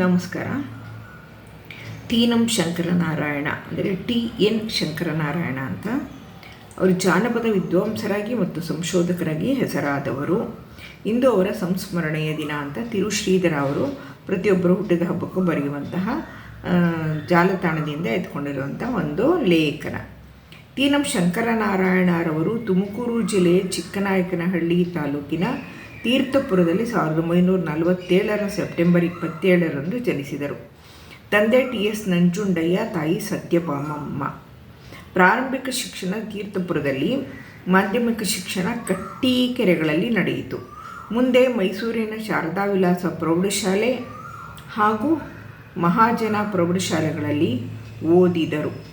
ನಮಸ್ಕಾರ. ತೀನಂ ಶಂಕರನಾರಾಯಣ, ಅಂದರೆ T N Shankaranarayana ಅಂತ. ಅವರು ಜಾನಪದ ವಿದ್ವಾಂಸರಾಗಿ ಮತ್ತು ಸಂಶೋಧಕರಾಗಿ ಹೆಸರಾದವರು. ಇಂದು ಅವರ ಸಂಸ್ಮರಣೆಯ ದಿನ ಅಂತ ತಿರುಶ್ರೀಧರ ಅವರು ಪ್ರತಿಯೊಬ್ಬರು ಹುಟ್ಟಿದ ಹಬ್ಬಕ್ಕೂ ಬರೆಯುವಂತಹ ಜಾಲತಾಣದಿಂದ ಎತ್ಕೊಂಡಿರುವಂಥ ಒಂದು ಲೇಖನ. ತೀನಂ ಶಂಕರನಾರಾಯಣರವರು ತುಮಕೂರು ಜಿಲ್ಲೆಯ ಚಿಕ್ಕನಾಯಕನಹಳ್ಳಿ ತಾಲೂಕಿನ ತೀರ್ಥಪುರದಲ್ಲಿ ಸಾವಿರದ ಒಂಬೈನೂರ ನಲವತ್ತೇಳರ ಸೆಪ್ಟೆಂಬರ್ ಇಪ್ಪತ್ತೇಳರಂದು ಜನಿಸಿದರು. ತಂದೆ ಟಿ ಎಸ್ ನಂಜುಂಡಯ್ಯ, ತಾಯಿ ಸತ್ಯಭಾಮಮ್ಮ. ಪ್ರಾರಂಭಿಕ ಶಿಕ್ಷಣ ತೀರ್ಥಪುರದಲ್ಲಿ, ಮಾಧ್ಯಮಿಕ ಶಿಕ್ಷಣ ಕಟ್ಟೀಕೆರೆಗಳಲ್ಲಿ ನಡೆಯಿತು. ಮುಂದೆ ಮೈಸೂರಿನ ಶಾರದಾ ವಿಲಾಸ ಪ್ರೌಢಶಾಲೆ ಹಾಗೂ ಮಹಾಜನ ಪ್ರೌಢಶಾಲೆಗಳಲ್ಲಿ ಓದಿದರು.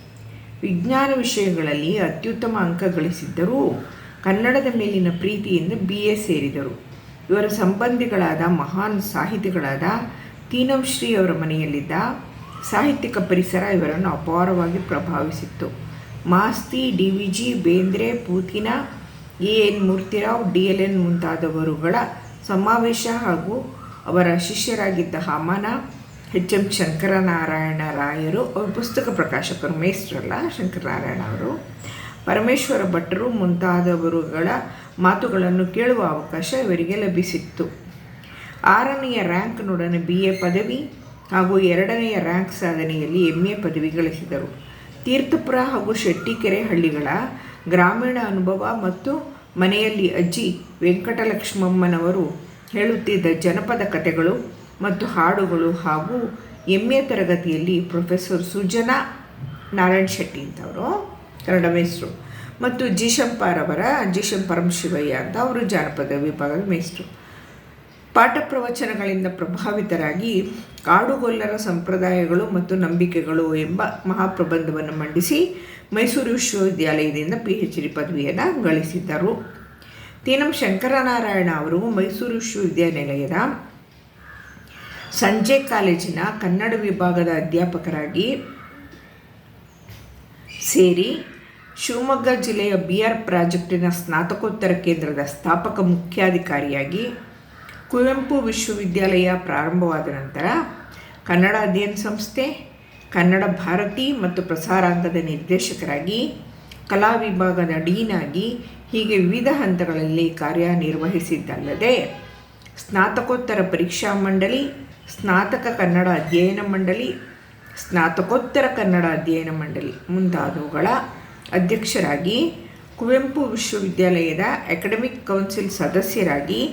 ವಿಜ್ಞಾನ ವಿಷಯಗಳಲ್ಲಿ ಅತ್ಯುತ್ತಮ ಅಂಕ ಗಳಿಸಿದ್ದರೂ ಕನ್ನಡದ ಮೇಲಿನ ಪ್ರೀತಿಯಿಂದ ಬಿ ಎ ಸೇರಿದರು. ಇವರ ಸಂಬಂಧಿಗಳಾದ ಮಹಾನ್ ಸಾಹಿತಿಗಳಾದ ತೀನಂಶ್ರೀ ಅವರ ಮನೆಯಲ್ಲಿದ್ದ ಸಾಹಿತ್ಯಿಕ ಪರಿಸರ ಇವರನ್ನು ಅಪಾರವಾಗಿ ಪ್ರಭಾವಿಸಿತ್ತು. Masti, D V G, Bendre, Putina, A N Murthy Rao, D L N ಮುಂತಾದವರುಗಳ ಸಮಾವೇಶ ಹಾಗೂ ಅವರ ಶಿಷ್ಯರಾಗಿದ್ದ ಹಮನ, ಎಚ್ ಎಂ ಶಂಕರನಾರಾಯಣ ರಾಯರು, ಅವರು ಪುಸ್ತಕ ಪ್ರಕಾಶಕರು ಮೇಸ್ಟ್ರಲ್ಲ ಶಂಕರನಾರಾಯಣ ಅವರು, ಪರಮೇಶ್ವರ ಭಟ್ಟರು ಮುಂತಾದವರುಗಳ ಮಾತುಗಳನ್ನು ಕೇಳುವ ಅವಕಾಶ ಇವರಿಗೆ ಲಭಿಸಿತ್ತು. ಆರನೆಯ ರ್ಯಾಂಕ್ನೊಡನೆ ಬಿ ಎ ಪದವಿ ಹಾಗೂ ಎರಡನೆಯ ರ್ಯಾಂಕ್ ಸಾಧನೆಯಲ್ಲಿ ಎಂ ಎ ಪದವಿ ಗಳಿಸಿದರು. ತೀರ್ಥಪುರ ಹಾಗೂ ಶೆಟ್ಟಿಕೆರೆ ಹಳ್ಳಿಗಳ ಗ್ರಾಮೀಣ ಅನುಭವ ಮತ್ತು ಮನೆಯಲ್ಲಿ ಅಜ್ಜಿ ವೆಂಕಟಲಕ್ಷ್ಮಮ್ಮನವರು ಹೇಳುತ್ತಿದ್ದ ಜನಪದ ಕಥೆಗಳು ಮತ್ತು ಹಾಡುಗಳು ಹಾಗೂ ಎಂ ಎ ತರಗತಿಯಲ್ಲಿ ಪ್ರೊಫೆಸರ್ ಸುಜನಾ ನಾರಾಯಣ್ ಶೆಟ್ಟಿ ಅಂತವರು ಕನ್ನಡ ಮೇಸ್ಟ್ರು ಮತ್ತು ಜಿಶಂಪಾರವರ ಜಿಶಂ ಪರಮಶಿವಯ್ಯ ಅಂತ ಅವರು ಜಾನಪದ ವಿಭಾಗದ ಮೇಸ್ಟ್ರು ಪಾಠ ಪ್ರವಚನಗಳಿಂದ ಪ್ರಭಾವಿತರಾಗಿ ಕಾಡುಗೊಲ್ಲರ ಸಂಪ್ರದಾಯಗಳು ಮತ್ತು ನಂಬಿಕೆಗಳು ಎಂಬ ಮಹಾಪ್ರಬಂಧವನ್ನು ಮಂಡಿಸಿ ಮೈಸೂರು ವಿಶ್ವವಿದ್ಯಾಲಯದಿಂದ ಪಿ ಎಚ್ ಡಿ ಪದವಿಯನ್ನು ಗಳಿಸಿದ್ದರು. ತೀನಂ ಶಂಕರನಾರಾಯಣ ಅವರು ಮೈಸೂರು ವಿಶ್ವವಿದ್ಯಾನಿಲಯದ ಸಂಜೆ ಕಾಲೇಜಿನ ಕನ್ನಡ ವಿಭಾಗದ ಅಧ್ಯಾಪಕರಾಗಿ ಸೇರಿ ಶಿವಮೊಗ್ಗ ಜಿಲ್ಲೆಯ ಬಿ ಆರ್ ಪ್ರಾಜೆಕ್ಟಿನ ಸ್ನಾತಕೋತ್ತರ ಕೇಂದ್ರದ ಸ್ಥಾಪಕ ಮುಖ್ಯಾಧಿಕಾರಿಯಾಗಿ ಕುವೆಂಪು ವಿಶ್ವವಿದ್ಯಾಲಯ ಪ್ರಾರಂಭವಾದ ನಂತರ ಕನ್ನಡ ಅಧ್ಯಯನ ಸಂಸ್ಥೆ, ಕನ್ನಡ ಭಾರತಿ ಮತ್ತು ಪ್ರಸಾರಾಂಗದ ನಿರ್ದೇಶಕರಾಗಿ, ಕಲಾ ವಿಭಾಗದ ಡೀನಾಗಿ ಹೀಗೆ ವಿವಿಧ ಹಂತಗಳಲ್ಲಿ ಕಾರ್ಯನಿರ್ವಹಿಸಿದ್ದಲ್ಲದೆ ಸ್ನಾತಕೋತ್ತರ ಪರೀಕ್ಷಾ ಮಂಡಳಿ, ಸ್ನಾತಕ ಕನ್ನಡ ಅಧ್ಯಯನ ಮಂಡಳಿ, ಸ್ನಾತಕೋತ್ತರ ಕನ್ನಡ ಅಧ್ಯಯನ ಮಂಡಳಿ ಮುಂತಾದವುಗಳ ಅಧ್ಯಕ್ಷರಾಗಿ, ಕುವೆಂಪು ವಿಶ್ವವಿದ್ಯಾಲಯದ ಅಕಾಡೆಮಿಕ್ ಕೌನ್ಸಿಲ್ ಸದಸ್ಯರಾಗಿ,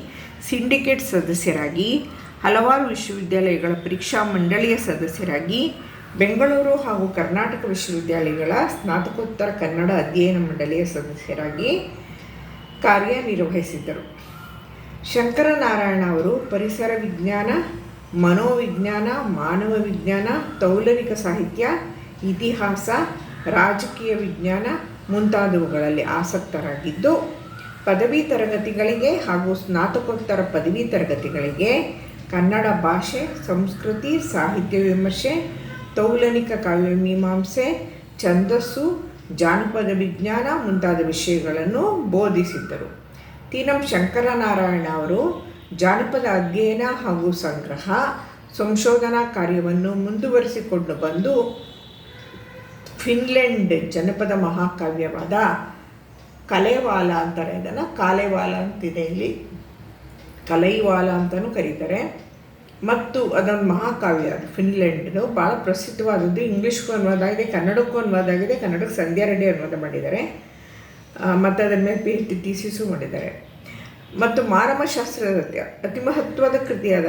ಸಿಂಡಿಕೇಟ್ ಸದಸ್ಯರಾಗಿ, ಹಲವಾರು ವಿಶ್ವವಿದ್ಯಾಲಯಗಳ ಪರೀಕ್ಷಾ ಮಂಡಳಿಯ ಸದಸ್ಯರಾಗಿ, ಬೆಂಗಳೂರು ಹಾಗೂ ಕರ್ನಾಟಕ ವಿಶ್ವವಿದ್ಯಾಲಯಗಳ ಸ್ನಾತಕೋತ್ತರ ಕನ್ನಡ ಅಧ್ಯಯನ ಮಂಡಳಿಯ ಸದಸ್ಯರಾಗಿ ಕಾರ್ಯನಿರ್ವಹಿಸಿದ್ದರು. ಶಂಕರನಾರಾಯಣ ಅವರು ಪರಿಸರ ವಿಜ್ಞಾನ, ಮನೋವಿಜ್ಞಾನ, ಮಾನವ ವಿಜ್ಞಾನ, ತೌಲನಿಕ ಸಾಹಿತ್ಯ, ಇತಿಹಾಸ ರಾಜಕೀಯ ವಿಜ್ಞಾನ ಮುಂತಾದವುಗಳಲ್ಲಿ ಆಸಕ್ತರಾಗಿದ್ದು, ಪದವಿ ತರಗತಿಗಳಿಗೆ ಹಾಗೂ ಸ್ನಾತಕೋತ್ತರ ಪದವಿ ತರಗತಿಗಳಿಗೆ ಕನ್ನಡ ಭಾಷೆ, ಸಂಸ್ಕೃತಿ, ಸಾಹಿತ್ಯ ವಿಮರ್ಶೆ, ತೌಲನಿಕ ಕಾವ್ಯಮೀಮಾಂಸೆ ಛಂದಸ್ಸು, ಜಾನಪದ ವಿಜ್ಞಾನ ಮುಂತಾದ ವಿಷಯಗಳನ್ನು ಬೋಧಿಸಿದ್ದರು. ತೀನಂ ಶಂಕರನಾರಾಯಣ ಅವರು ಜಾನಪದ ಅಧ್ಯಯನ ಹಾಗೂ ಸಂಗ್ರಹ, ಸಂಶೋಧನಾ ಕಾರ್ಯವನ್ನು ಮುಂದುವರಿಸಿಕೊಂಡು ಬಂದು ಫಿನ್ಲೆಂಡ್ ಜನಪದ ಮಹಾಕಾವ್ಯವಾದ ಕಲೆವಾಲ ಅಂತಾರೆ. ಇದನ್ನು ಕಾಲೆವಾಲ ಅಂತಿದೆ ಇಲ್ಲಿ. ಕಲೈವಾಲ ಅಂತಲೂ ಕರೀತಾರೆ. ಮತ್ತು ಅದೊಂದು ಮಹಾಕಾವ್ಯ ಫಿನ್ಲೆಂಡ್ದು ಭಾಳ ಪ್ರಸಿದ್ಧವಾದದ್ದು. ಇಂಗ್ಲೀಷ್ಗೂ ಅನುವಾದ ಆಗಿದೆ, ಕನ್ನಡಕ್ಕೂ ಅನುವಾದ ಆಗಿದೆ, ಕನ್ನಡಕ್ಕೆ ಸಂಧ್ಯಾ ರೆಡ್ಡಿ ಅನುವಾದ ಮಾಡಿದ್ದಾರೆ. ಮತ್ತೆ ಅದರ ಮೇಲೆ ಪಿ ಎಚ್ ಡಿ ಥೀಸಿಸು ಮಾಡಿದ್ದಾರೆ. ಮತ್ತು ಸತ್ಯ, ಅತಿ ಮಹತ್ವದ ಕೃತಿಯಾದ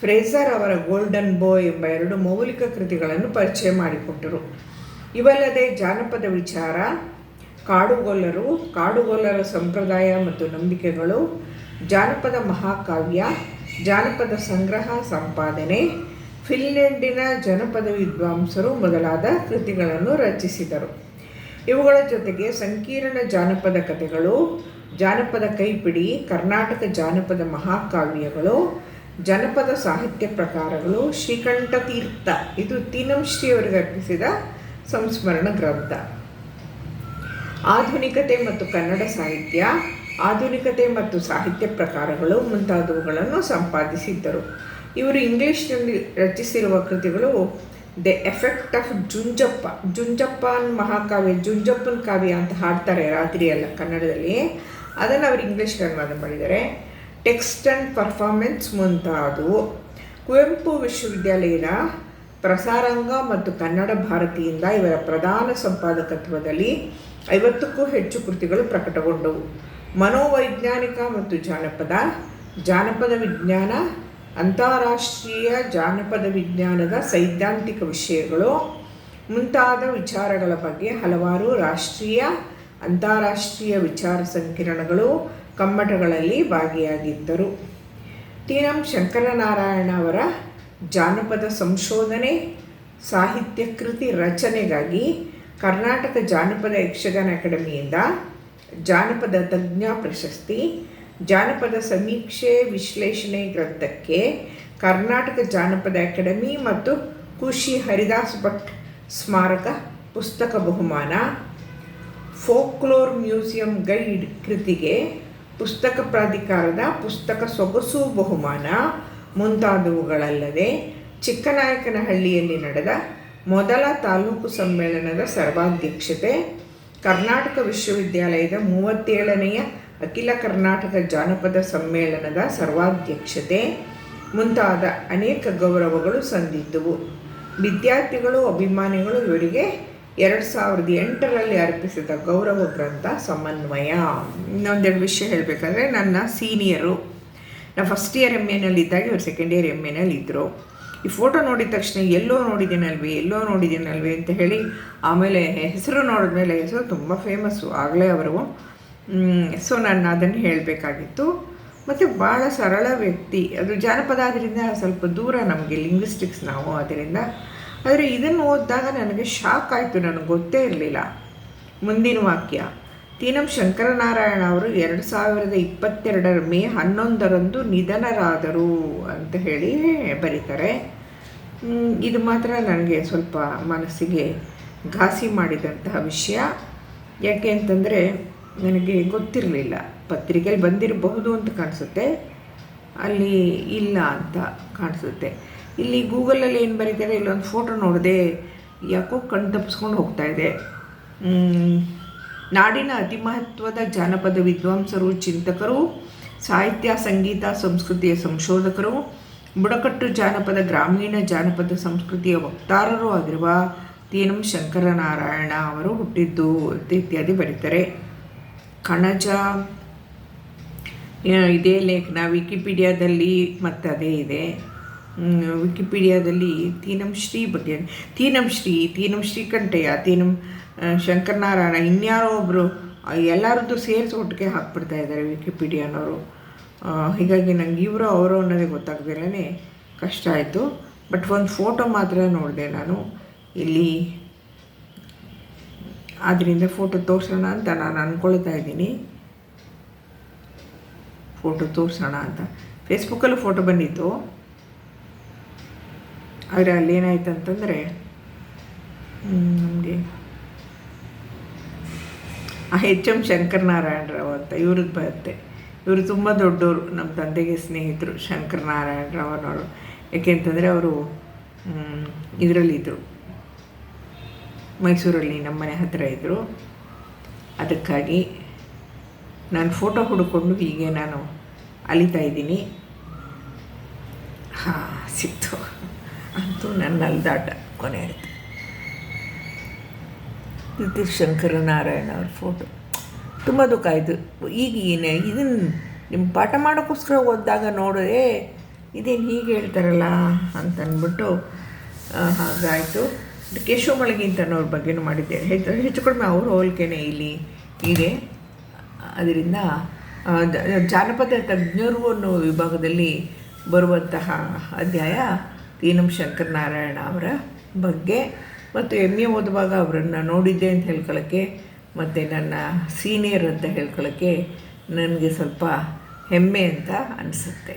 ಫ್ರೇಸರ್ ಅವರ ಗೋಲ್ಡನ್ ಬೋ ಎಂಬ ಎರಡು ಮೌಲಿಕ ಕೃತಿಗಳನ್ನು ಪರಿಚಯ ಮಾಡಿಕೊಟ್ಟರು. ಇವಲ್ಲದೆ ಜಾನಪದ ವಿಚಾರ ಕಾಡುಗೊಲ್ಲರು ಕಾಡುಗೊಲ್ಲರ ಸಂಪ್ರದಾಯ ಮತ್ತು ನಂಬಿಕೆಗಳು, ಜಾನಪದ ಮಹಾಕಾವ್ಯ, ಜಾನಪದ ಸಂಗ್ರಹ, ಸಂಪಾದನೆ, ಫಿನ್ಲೆಂಡಿನ ಜನಪದ ವಿದ್ವಾಂಸರು ಮೊದಲಾದ ಕೃತಿಗಳನ್ನು ರಚಿಸಿದರು. ಇವುಗಳ ಜೊತೆಗೆ ಸಂಕೀರ್ಣ ಜಾನಪದ ಕಥೆಗಳು, ಜಾನಪದ ಕೈಪಿಡಿ, ಕರ್ನಾಟಕ ಜಾನಪದ ಮಹಾಕಾವ್ಯಗಳು, ಜನಪದ ಸಾಹಿತ್ಯ ಪ್ರಕಾರಗಳು ಶ್ರೀಕಂಠ ತೀರ್ಥ ಇದು ತೀನಂಶ್ರೀ ಅವರಿಗೆ ಅರ್ಪಿಸಿದ ಸಂಸ್ಮರಣ ಗ್ರಂಥ ಆಧುನಿಕತೆ ಮತ್ತು ಕನ್ನಡ ಸಾಹಿತ್ಯ, ಆಧುನಿಕತೆ ಮತ್ತು ಸಾಹಿತ್ಯ ಪ್ರಕಾರಗಳು ಮುಂತಾದವುಗಳನ್ನು ಸಂಪಾದಿಸಿದ್ದರು. ಇವರು ಇಂಗ್ಲಿಷ್ನಲ್ಲಿ ರಚಿಸಿರುವ ಕೃತಿಗಳು ದ ಎಫೆಕ್ಟ್ ಆಫ್ ಜುಂಜಪ್ಪ ಜುಂಜಪ್ಪನ್ ಮಹಾಕಾವ್ಯ ಜುಂಜಪ್ಪನ್ ಕಾವ್ಯ ಅಂತ ಹಾಡ್ತಾರೆ ರಾತ್ರಿ ಅಲ್ಲ ಕನ್ನಡದಲ್ಲಿ. ಅದನ್ನು ಅವರು ಇಂಗ್ಲೀಷ್ಗೆ ಅನುವಾದ ಮಾಡಿದ್ದಾರೆ. ಟೆಕ್ಸ್ಟ್ ಆ್ಯಂಡ್ ಪರ್ಫಾರ್ಮೆನ್ಸ್ ಮುಂತಾದವು. ಕುವೆಂಪು ವಿಶ್ವವಿದ್ಯಾಲಯದ ಪ್ರಸಾರಾಂಗ ಮತ್ತು ಕನ್ನಡ ಭಾರತಿಯಿಂದ ಇವರ ಪ್ರಧಾನ ಸಂಪಾದಕತ್ವದಲ್ಲಿ ಐವತ್ತಕ್ಕೂ ಹೆಚ್ಚು ಕೃತಿಗಳು ಪ್ರಕಟಗೊಂಡವು. ಮನೋವೈಜ್ಞಾನಿಕ ಮತ್ತು ಜಾನಪದ ಜಾನಪದ ವಿಜ್ಞಾನ, ಅಂತಾರಾಷ್ಟ್ರೀಯ ಜಾನಪದ ವಿಜ್ಞಾನದ ಸೈದ್ಧಾಂತಿಕ ವಿಷಯಗಳು, ಮುಂತಾದ ವಿಚಾರಗಳ ಬಗ್ಗೆ ಹಲವಾರು ರಾಷ್ಟ್ರೀಯ, ಅಂತಾರಾಷ್ಟ್ರೀಯ ವಿಚಾರ ಸಂಕಿರಣಗಳು ಕಮ್ಮಟಗಳಲ್ಲಿ ಭಾಗಿಯಾಗಿದ್ದರು. ಟಿ ಎಂ ಶಂಕರನಾರಾಯಣ ಅವರ ಜಾನಪದ ಸಂಶೋಧನೆ ಸಾಹಿತ್ಯ ಕೃತಿ ರಚನೆಗಾಗಿ ಕರ್ನಾಟಕ ಜಾನಪದ ಯಕ್ಷಗಾನ ಅಕಾಡೆಮಿಯಿಂದ ಜಾನಪದ ತಜ್ಞ ಪ್ರಶಸ್ತಿ, ಜಾನಪದ ಸಮೀಕ್ಷೆ ವಿಶ್ಲೇಷಣೆ ಗ್ರಂಥಕ್ಕೆ ಕರ್ನಾಟಕ ಜಾನಪದ ಅಕಾಡೆಮಿ ಮತ್ತು ಖುಷಿ ಹರಿದಾಸ್ ಭಟ್ ಸ್ಮಾರಕ ಪುಸ್ತಕ ಬಹುಮಾನ, ಫೋಕ್ಲೋರ್ ಮ್ಯೂಸಿಯಂ ಗೈಡ್ ಕೃತಿಗೆ ಪುಸ್ತಕ ಪ್ರಾಧಿಕಾರದ ಪುಸ್ತಕ ಸೊಗಸು ಬಹುಮಾನ ಮುಂತಾದವುಗಳಲ್ಲದೆ ಚಿಕ್ಕನಾಯಕನಹಳ್ಳಿಯಲ್ಲಿ ನಡೆದ ಮೊದಲ ತಾಲೂಕು ಸಮ್ಮೇಳನದ ಸರ್ವಾಧ್ಯಕ್ಷತೆ, ಕರ್ನಾಟಕ ವಿಶ್ವವಿದ್ಯಾಲಯದ ಮೂವತ್ತೇಳನೆಯ ಅಖಿಲ ಕರ್ನಾಟಕ ಜಾನಪದ ಸಮ್ಮೇಳನದ ಸರ್ವಾಧ್ಯಕ್ಷತೆ, ಮುಂತಾದ ಅನೇಕ ಗೌರವಗಳು ಸಂದಿದ್ದವು. ವಿದ್ಯಾರ್ಥಿಗಳು, ಅಭಿಮಾನಿಗಳು ಇವರಿಗೆ ಎರಡು ಸಾವಿರದ ಎಂಟರಲ್ಲಿ ಅರ್ಪಿಸಿದ ಗೌರವ ಗ್ರಂಥ ಸಮನ್ವಯ. ಇನ್ನೊಂದೆರಡು ವಿಷಯ ಹೇಳಬೇಕಂದ್ರೆ ನನ್ನ ಸೀನಿಯರು. ನಾನು ಫಸ್ಟ್ ಇಯರ್ ಎಂ ಎನಲ್ಲಿ ಇದ್ದಾಗ ಇವರು ಸೆಕೆಂಡ್ ಇಯರ್ ಎಂ ಎನಲ್ಲಿ ಇದ್ದರು ಈ ಫೋಟೋ ನೋಡಿದ ತಕ್ಷಣ ಎಲ್ಲೋ ನೋಡಿದ್ದೀನಲ್ವಿ ಎಲ್ಲೋ ನೋಡಿದ್ದೀನಲ್ವಿ ಅಂತ ಹೇಳಿ ಆಮೇಲೆ ಹೆಸರು ನೋಡಿದ್ಮೇಲೆ ಹೆಸರು ತುಂಬ ಫೇಮಸ್ಸು ಆಗಲೇ ಅವರು. ಸೊ ನಾನು ಅದನ್ನು ಹೇಳಬೇಕಾಗಿತ್ತು. ಮತ್ತು ಭಾಳ ಸರಳ ವ್ಯಕ್ತಿ. ಅದು ಜಾನಪದ ಆದ್ದರಿಂದ ಸ್ವಲ್ಪ ದೂರ ನಮಗೆ ಲಿಂಗ್ವಿಸ್ಟಿಕ್ಸ್ ನಾವು ಅದರಿಂದ ಆದರೆ ಇದನ್ನು ಓದಿದಾಗ ನನಗೆ ಶಾಕ್ ಆಯಿತು, ನನಗೆ ಗೊತ್ತೇ ಇರಲಿಲ್ಲ. ಮುಂದಿನ ವಾಕ್ಯ. ತೀನಂ ಶಂಕರನಾರಾಯಣ ಅವರು ಎರಡು ಸಾವಿರದ ಇಪ್ಪತ್ತೆರಡರ ಮೇ ಹನ್ನೊಂದರಂದು ನಿಧನರಾದರು ಅಂತ ಹೇಳಿ ಬರೀತಾರೆ. ಇದು ಮಾತ್ರ ನನಗೆ ಸ್ವಲ್ಪ ಮನಸ್ಸಿಗೆ ಘಾಸಿ ಮಾಡಿದಂತಹ ವಿಷಯ. ಯಾಕೆ ಅಂತಂದರೆ ನನಗೆ ಗೊತ್ತಿರಲಿಲ್ಲ. ಪತ್ರಿಕೆಯಲ್ಲಿ ಬಂದಿರಬಹುದು ಅಂತ ಕಾಣಿಸುತ್ತೆ, ಅಲ್ಲಿ ಇಲ್ಲ ಅಂತ ಕಾಣಿಸುತ್ತೆ. ಇಲ್ಲಿ ಗೂಗಲಲ್ಲಿ ಏನು ಬರೀತಾರೆ, ಇಲ್ಲೊಂದು ಫೋಟೋ ನೋಡಿದೆ ಯಾಕೋ ಕಣ್ ತಪ್ಪಿಸ್ಕೊಂಡು ಹೋಗ್ತಾ ಇದೆ. ನಾಡಿನ ಅತಿ ಮಹತ್ವದ ಜಾನಪದ ವಿದ್ವಾಂಸರು, ಚಿಂತಕರು, ಸಾಹಿತ್ಯ, ಸಂಗೀತ, ಸಂಸ್ಕೃತಿಯ ಸಂಶೋಧಕರು, ಬುಡಕಟ್ಟು ಜಾನಪದ, ಗ್ರಾಮೀಣ ಜಾನಪದ ಸಂಸ್ಕೃತಿಯ ವಕ್ತಾರರು ಆಗಿರುವ ತೀನಂ ಶಂಕರನಾರಾಯಣ ಅವರು ಹುಟ್ಟಿದ್ದು ಇತ್ಯಾದಿ ಬರೀತಾರೆ. ಕಣಜ ಇದೇ ಲೇಖನ, ವಿಕಿಪೀಡಿಯಾದಲ್ಲಿ ಮತ್ತು ಅದೇ ಇದೆ. ವಿಕಿಪೀಡಿಯಾದಲ್ಲಿ ತೀನಂ ಶ್ರೀ ಬಗ್ಗೆ. ತೀನಂ ಶ್ರೀ, ತೀನಂ ಶ್ರೀಕಂಠಯ್ಯ, ತೀನಂ ಶಂಕರನಾರಾಯಣ, ಇನ್ಯಾರೋ ಒಬ್ಬರು ಎಲ್ಲರದ್ದು ಸೇರಿಸಿ ಒಟ್ಟಿಗೆ ಹಾಕ್ಬಿಡ್ತಾ ಇದ್ದಾರೆ ವಿಕಿಪೀಡಿಯಾನವರು ಹೀಗಾಗಿ ನಂಗೆ ಇವರು ಅವರು ಅನ್ನೋದೇ ಗೊತ್ತಾಗ್ದಿರೇ ಕಷ್ಟ ಆಯಿತು. ಬಟ್ ಒಂದು ಫೋಟೋ ಮಾತ್ರ ನೋಡಿದೆ ನಾನು. ಇಲ್ಲಿ ಆದ್ದರಿಂದ ಫೋಟೋ ತೋರಿಸೋಣ ಅಂತ ನಾನು ಅಂದ್ಕೊಳ್ತಾ ಇದ್ದೀನಿ. ಫೋಟೋ ತೋರಿಸೋಣ ಅಂತ. ಫೇಸ್ಬುಕ್ಕಲ್ಲೂ ಫೋಟೋ ಬಂದಿತ್ತು. ಆದರೆ ಅಲ್ಲೇನಾಯ್ತು ಅಂತಂದರೆ ನಮಗೆ ಆ ಎಚ್ ಎಂ ಶಂಕರನಾರಾಯಣರಾವ್ ಅಂತ ಇವ್ರದ್ದು ಬರುತ್ತೆ. ಇವರು ತುಂಬ ದೊಡ್ಡವರು ನಮ್ಮ ತಂದೆಗೆ ಸ್ನೇಹಿತರು ಶಂಕರನಾರಾಯಣರಾವ್ನವರು ಯಾಕೆಂತಂದರೆ ಅವರು ಇದರಲ್ಲಿದ್ದರು ಮೈಸೂರಲ್ಲಿ ನಮ್ಮ ಮನೆ ಹತ್ತಿರ ಇದ್ದರು ಅದಕ್ಕಾಗಿ ನಾನು ಫೋಟೋ ಹುಡುಕೊಂಡು ಹೀಗೆ ನಾನು ಅಲಿತಾ ಇದ್ದೀನಿ. ಹಾಂ, ಸಿಕ್ತು. ಅಂತೂ ನನ್ನ ಅಲ್ದಾಟ ಕೊನೆ ಆಯಿತು ಇದು ಶಂಕರನಾರಾಯಣ ಅವ್ರ ಫೋಟೋ ತುಂಬ ದುಃಖ ಆಯಿತು. ಈಗ ಏನೇ ಇದನ್ನು ನಿಮ್ಮ ಪಾಠ ಮಾಡೋಕ್ಕೋಸ್ಕರ ಓದಿದಾಗ ನೋಡಿದ್ರೆ ಇದೇನು ಹೀಗೆ ಹೇಳ್ತಾರಲ್ಲ ಅಂತಂದ್ಬಿಟ್ಟು ಹಾಗಾಯಿತು. ಕೇಶವ ಮಳಗಿಂತನವ್ರ ಬಗ್ಗೆನೂ ಮಾಡಿದ್ದೆ ಹೆಚ್ಚು ಹೆಚ್ಚು ಕಡಿಮೆ ಅವ್ರ ಹೋಲಿಕೆನೇ ಇಲ್ಲಿ ಇದೆ. ಅದರಿಂದ ಜಾನಪದ ತಜ್ಞರು ಅನ್ನೋ ವಿಭಾಗದಲ್ಲಿ ಬರುವಂತಹ ಅಧ್ಯಾಯ ತೀನಂ ಶಂಕರನಾರಾಯಣ ಅವರ ಬಗ್ಗೆ ಮತ್ತು ಎಂ ಎ ಓದುವಾಗ ಅವರನ್ನು ನೋಡಿದ್ದೆ ಅಂತ ಹೇಳ್ಕೊಳ್ಳೋಕ್ಕೆ ಮತ್ತು ನನ್ನ ಸೀನಿಯರ್ ಅಂತ ಹೇಳ್ಕೊಳ್ಳೋಕ್ಕೆ ನನಗೆ ಸ್ವಲ್ಪ ಹೆಮ್ಮೆ ಅಂತ ಅನಿಸುತ್ತೆ.